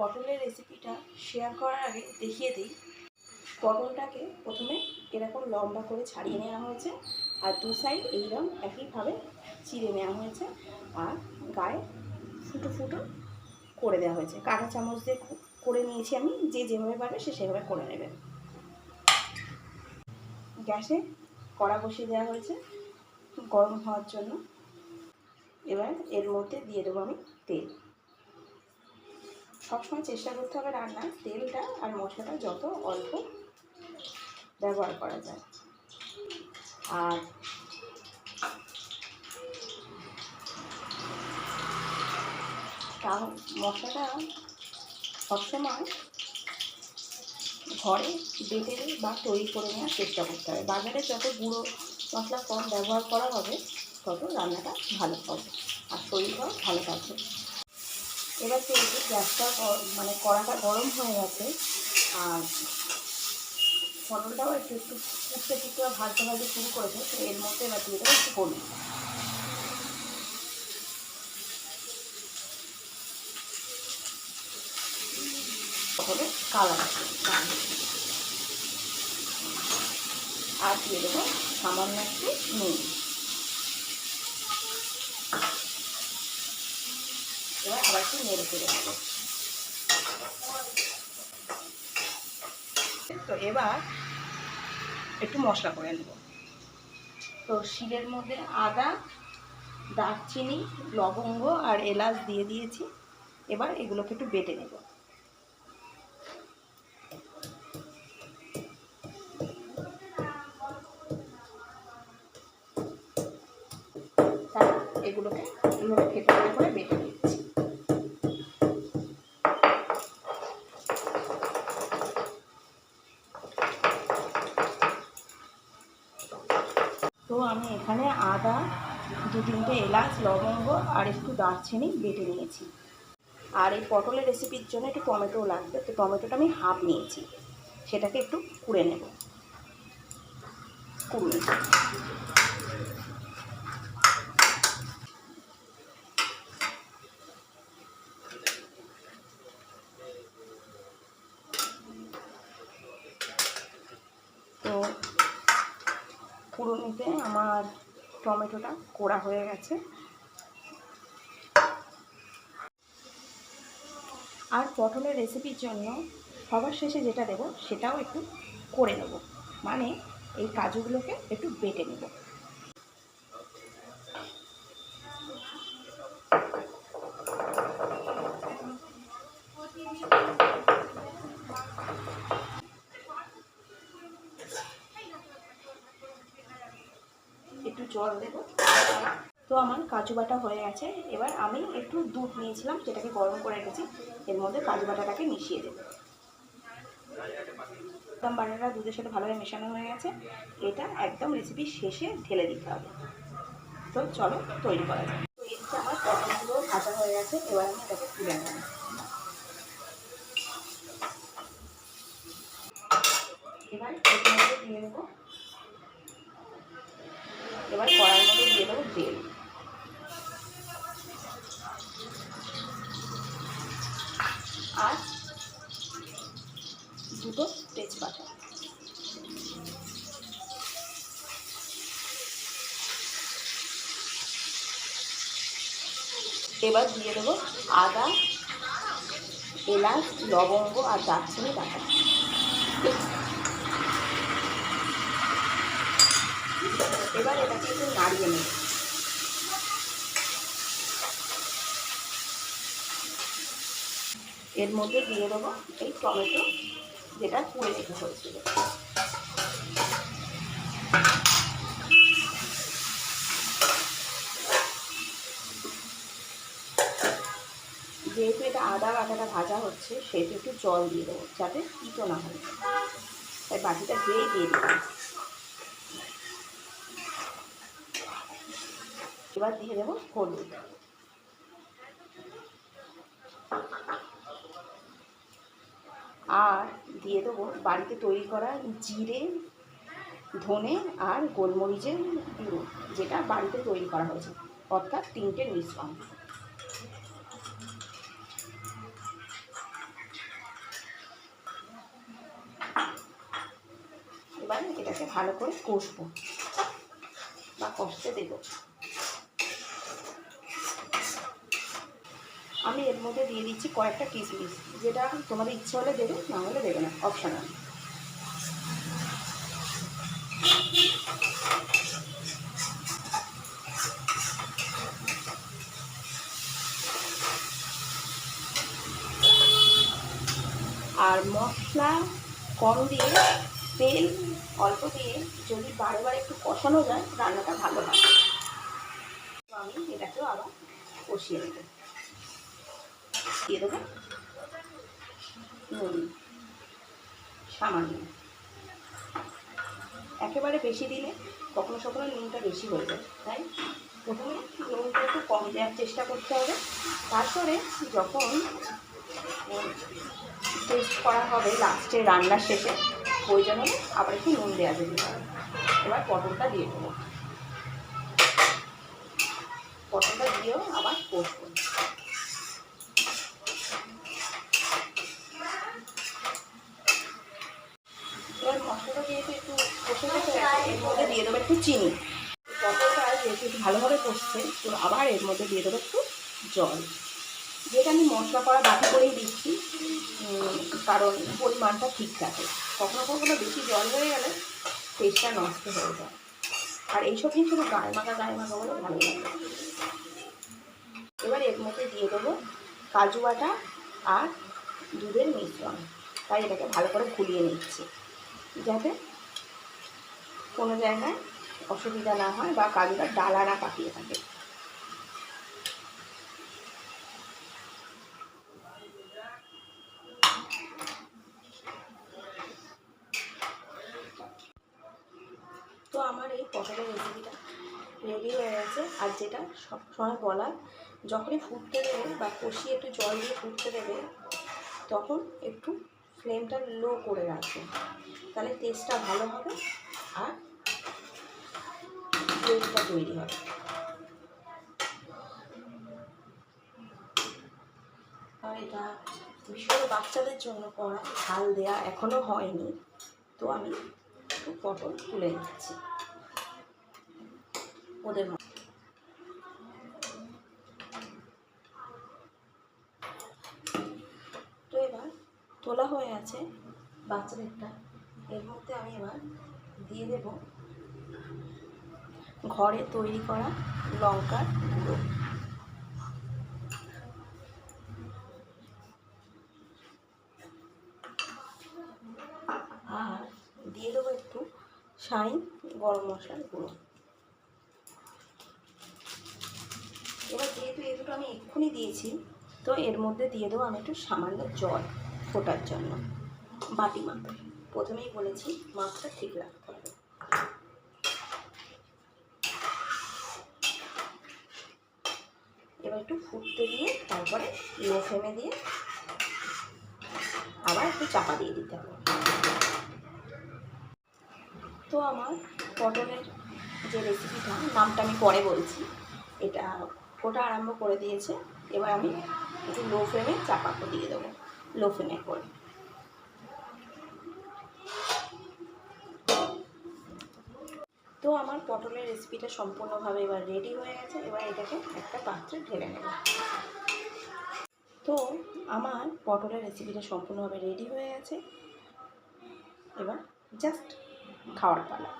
পটলের রেসিপিটা শেয়ার করার আগে দেখিয়ে দিই। পটলটাকে প্রথমে এরকম লম্বা করে ছাড়িয়ে নেওয়া হয়েছে আর দু সাইড এইরকম একইভাবে চিড়ে নেওয়া হয়েছে আর গায়ে ফুটো ফুটো করে দেওয়া হয়েছে। কাঁটা চামচ দিয়ে করে নিয়েছি আমি, যে যেভাবে পারবে সে সেভাবে করে নেবে। গ্যাসে কড়া বসিয়ে দেওয়া হয়েছে গরম হওয়ার জন্য। এবার এর মধ্যে দিয়ে দেবো আমি তেল। সবসময় চেষ্টা করতে হবে রান্নার তেলটা আর মশলাটা যত অল্প ব্যবহার করা যায়। আর তাও মশলাটা সবসময় ঘরে বেটে বা তৈরি করে নেওয়ার চেষ্টা করতে হবে। বাজারে যত গুঁড়ো মশলা কম ব্যবহার করা হবে, তত রান্নাটা ভালো হবে। আর শরীরটাও ভালো থাকবে। এবার যেহেতু গ্যাসটা মানে কড়াটা গরম হয়ে গেছে, আর পটলটাও একটু একটু উঠতে টুকতে ভাজতে ভাজতে শুরু করেছে, তো এর মধ্যে এবার দিয়ে দেবো একটু পটলের কালার আর দিয়ে দেবো সামান্য একটু নুন এবার আবার একটু নেড়ে ফেলে দেবো তো এবার একটু মশলা করে নেব। তো শিলের মধ্যে আদা, দারচিনি, লবঙ্গ আর এলাচ দিয়ে দিয়েছি। এবার এগুলোকে একটু বেটে নেব। আমি এখানে আদা দু তিনটে এলাচ, লবঙ্গ আর একটু দারচিনি বেটে নিয়েছি। আর এই পটলের রেসিপির জন্য একটু টমেটো লাগবে। তো টমেটোটা আমি হাফ নিয়েছি। সেটাকে একটু কুড়ে নেব। কুড়ে তো কুড়ুনিতে আমার টমেটোটা কোড়া হয়ে গেছে। আর পটলের রেসিপির জন্য সবার শেষে যেটা দেবো সেটাও একটু করে নেব। মানে এই কাজুগুলোকে একটু বেটে নেব। একটু জল দেব। তো আমার কাজু বাটা হয়ে গেছে। এবার আমি একটু দুধ নিয়েছিলাম, সেটাকে গরম করে রেখেছি। এর মধ্যে কাজু বাটাটাকে মিশিয়ে দেবো। একদম বাটাটা দুধের সাথে ভালোভাবে মেশানো হয়ে গেছে। এটা একদম রেসিপি শেষে ঢেলে দিতে হবে। তো চলো তৈরি করা যাক। তো আমার পটলগুলো ভাজা হয়ে গেছে, এবার আমি এটাকে তুলে নেব। এবার দিয়ে দেবো এবার কড়াইয়ের মধ্যে দিয়ে দেবো তেল আর দুটো তেজপাতা। এবার দিয়ে দেবো আদা, এলাচ, লবঙ্গ আর দারচিনি বাটা। এবার এটাকে একটু নাড়িয়ে নেব। এর মধ্যে দিয়ে দেবো এই টমেটো যেটা পুড়ে রেখে হয়েছিল যেহেতু এটা আদা বাটাটা ভাজা হচ্ছে, সেহেতু একটু জল দিয়ে দেবো, যাতে তিতো না হয়। তাই বাটিটা ধুয়েই দিয়ে দেবো এবার দিয়ে দেবো হলুদ। আর দিয়ে দেবো। বাড়িতে তৈরি করা জিরে, ধনে আর গোলমরিচের গুঁড়ো, যেটা বাড়িতে তৈরি করা হয়েছে। অর্থাৎ তিনটের মিশ্রণ। এবার এটাকে ভালো করে কষবো বা কষতে দেবো। আমি এর মধ্যে দিয়ে দিচ্ছি কয়েকটা কিশমিশ যেটা তোমাদের ইচ্ছে হলে দেবে, না হলে দেবে না অপশনাল আর মশলা কম দিয়ে, তেল অল্প দিয়ে যদি বারে বারে একটু কষানো যায়, রান্নাটা ভালো হয়। আমি এটাকেও আবার কষিয়ে নেব। দিয়ে দেবো। নুন, সামান্য। একেবারে বেশি দিলে কখনো কখনো নুনটা বেশি হয়ে যায়, তাই প্রথমে নুনটা একটু কম দেওয়ার চেষ্টা করতে হবে। তারপরে যখন টেস্ট করা হবে লাস্টে রান্নার শেষে, প্রয়োজন হলে আবার একটু নুন দেওয়া যেতে পারে। এবার পটলটা দিয়ে দেবো। পটলটা দিয়েও আবার কষবো। এবার মশলাটা যেহেতু একটু কষে গেছে এর মধ্যে দিয়ে দেবো একটু চিনি। পটলটা যেহেতু একটু ভালোভাবে কষছে তো আবার এর মধ্যে দিয়ে দেবো একটু জল। যেটা আমি মশলা করা বাকি করেই দিচ্ছি কারণ পরিমাণটা ঠিক থাকে। কখনো কখনো বেশি জল হয়ে গেলে টেস্টটা নষ্ট হয়ে যায়। আর এইসব জিনিস শুধু গায়ে মাখা গায়ে মাখা বলে ভালো লাগে এবার এর মধ্যে দিয়ে দেবো কাজু বাটা আর দুধের মিশ্রণ। তাই এটাকে ভালো করে গুলিয়ে নিচ্ছি। যাতে কোনো জায়গায় অসুবিধা না হয় বা কাজুটা ডালা না পাকিয়ে থাকে। তো আমার এই পটলের রেসিপিটা রেডি হয়ে গেছে। আর যেটা সবসময় বলার, যখনই ফুটতে দেবে বা কষিয়ে একটু জল দিয়ে ফুটতে দেবে, তখন একটু ফ্লেমটা লো করে রাখবে। তাহলে টেস্টটা ভালো হবে আর গ্রেভিটা তৈরি হবে। আর এটা ভীষণ বাচ্চাদের জন্য করা, ঝাল দেয়া এখনও হয়নি। তো আমি একটু পটল তুলে নিচ্ছি। ওদের মধ্যে তো এবার তোলা হয়ে আছে বাচ্চাদেরটা এর মধ্যে আমি এবার দিয়ে দেব ঘরে তৈরি করা লঙ্কার গুঁড়ো। আর দিয়ে দেবো একটু শাইন গরম মশলার গুঁড়ো। এবার যেহেতু এই দুটো আমি এক্ষুনি দিয়েছি, তো এর মধ্যে দিয়ে দেবো আমি একটু সামান্য জল। ফোটার জন্য। বাটি মাপ। প্রথমেই বলেছি, মাপটা ঠিক রাখতে হবে। এবার একটু ফুটতে দিয়ে তারপরে লো ফ্লেমে দিয়ে আবার একটু চাপা দিয়ে দিতে হবে। তো আমার পটলের যে রেসিপিটা নামটা আমি পরে বলছি। এটা ফোটা আরম্ভ করে দিয়েছে। এবার আমি একটু লো ফ্লেমে চাপা দিয়ে দেবো। লো ফ্লেমে করে। তো আমার পটলের রেসিপিটা সম্পূর্ণভাবে এবার রেডি হয়ে গেছে। এবার এটাকে একটা পাত্রে ঢেলে নেব। তো আমার পটলের রেসিপিটা সম্পূর্ণভাবে রেডি হয়ে গেছে। এবার জাস্ট খাওয়ার পালা।